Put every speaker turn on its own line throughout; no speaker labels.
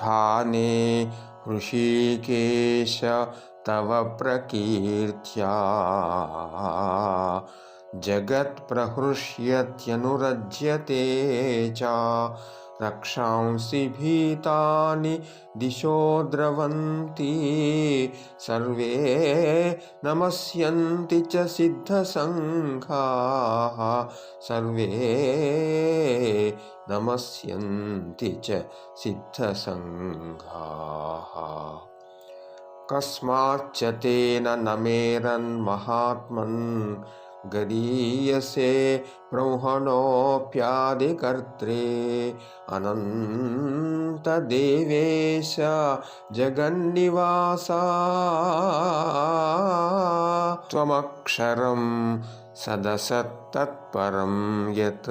स्थाने ऋषिकेश तव प्रकीर्त्या। जगत्प्रहृष्यत्यनुरज्यते च रक्षांसि भीतानि दिशो द्रवन्ति। सर्वे नमस्यन्ति च सिद्धसङ्घाः। सर्वे नमस्यन्ति च सिद्धसङ्घाः। कस्माच्च तेन नमेरन्महात्मन् गरीयसे ब्रह्मणोऽप्यादिकर्त्रे अनन्तदेवेश जगन्निवासा त्वमक्षरं सदसत्तत्परं यत्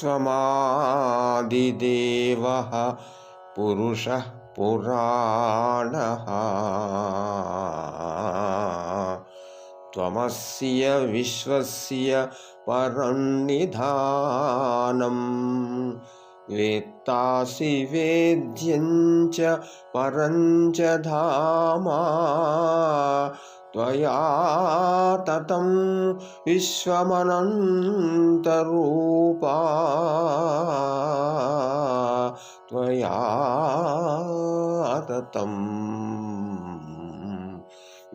त्वमादिदेवः पुरुषः पुराणः त्वमस्य विश्वस्य परन्निधानम् वेत्तासि वेद्यञ्च परञ्च धामा। त्वया ततं विश्वमनन्तरूपा। त्वया ततं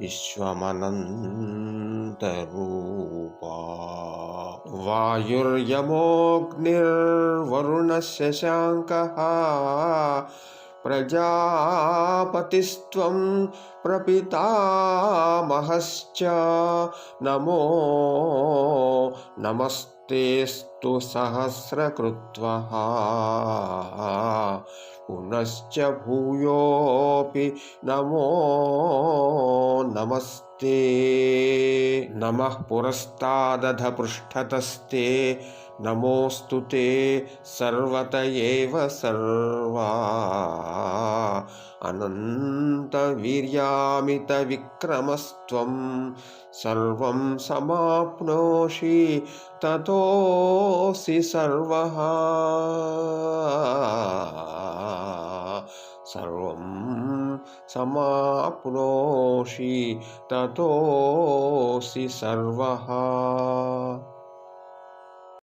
विश्वमनन्तरूपा वायुर्यमोऽग्निर्वरुणस्य शाङ्कः प्रजापतिस्त्वं प्रपितामहश्च। नमो नमस्तेस्तु सहस्रकृत्वः। पुनश्च भूयोऽपि नमो नमस्ते। नमः पुरस्तादधपृष्ठतस्ते। नमोऽस्तु ते सर्वत एव सर्वा। अनन्तवीर्यामितविक्रमस्त्वं सर्वं समाप्नोषि ततोऽसि सर्वः। सर्वं समाप्नोषि ततोऽसि सर्वः